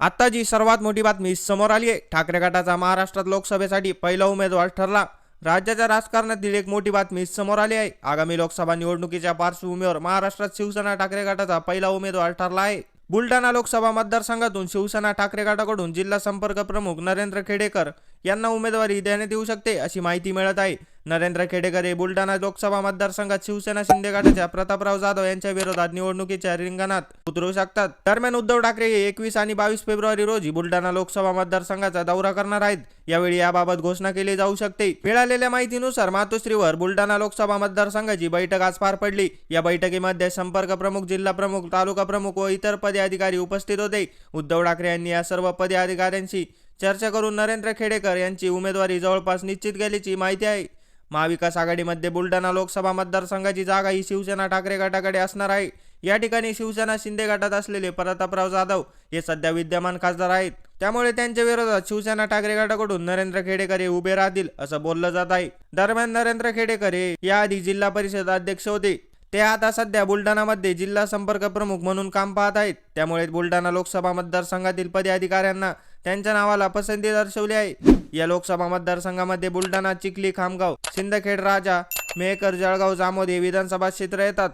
आता जी सर्वात मोठी बातमी समोर आली आहे. ठाकरे गटाचा महाराष्ट्रात लोकसभेसाठी पहिला उमेदवार ठरला. राज्याच्या राजकारणातील एक मोठी बातमी समोर आली आहे. आगामी लोकसभा निवडणुकीच्या पार्श्वभूमीवर महाराष्ट्रात शिवसेना ठाकरे गटाचा पहिला उमेदवार ठरला आहे. बुलढाणा लोकसभा मतदारसंघातून शिवसेना ठाकरे गटाकडून जिल्हा संपर्क प्रमुख नरेंद्र खेडेकर यांना उमेदवारी देण्यात येऊ शकते अशी माहिती मिळत आहे. नरेंद्र खेडेकर हे बुलढाणा लोकसभा मतदारसंघात शिवसेना शिंदे गटाच्या प्रतापराव जाधव यांच्या विरोधात निवडणुकीच्या रिंगणात उतरू शकतात. दरम्यान उद्धव ठाकरे हे एकवीस आणि बावीस फेब्रुवारी रोजी बुलढाणा लोकसभा मतदारसंघाचा दौरा करणार आहेत. यावेळी याबाबत घोषणा केली जाऊ शकते. मिळालेल्या माहितीनुसार मातोश्रीवर बुलढाणा लोकसभा मतदारसंघाची बैठक आज पार पडली. या बैठकीमध्ये संपर्क प्रमुख जिल्हा प्रमुख तालुका प्रमुख व इतर पदाधिकारी उपस्थित होते. उद्धव ठाकरे यांनी या सर्व पदाधिकाऱ्यांशी चर्चा करून नरेंद्र खेडेकर यांची उमेदवारी जवळपास निश्चित केल्याची माहिती आहे. महाविकास आघाडीमध्ये बुलढाणा लोकसभा मतदारसंघाची जागा ही शिवसेना ठाकरे गटाकडे असणार आहे. या ठिकाणी शिवसेना शिंदे गटात असलेले प्रतापराव जाधव हे सध्या विद्यमान खासदार आहेत. त्यामुळे त्यांच्या विरोधात शिवसेना ठाकरे गटाकडून नरेंद्र खेडेकर हे उभे राहतील असं बोललं जात आहे. दरम्यान नरेंद्र खेडेकर हे याआधी जिल्हा परिषद अध्यक्ष होते. ते आता सध्या बुलढाणामध्ये जिल्हा संपर्क प्रमुख म्हणून काम पाहत आहेत. त्यामुळे बुलढाणा लोकसभा मतदारसंघातील पदाधिकाऱ्यांना त्यांच्या नावाला पसंती दर्शवली आहे. या लोकसभा मतदारसंघामध्ये बुलढाणा चिखली खामगाव सिंदखेड राजा मेहकर जळगाव जामोद हे विधानसभा क्षेत्र येतात.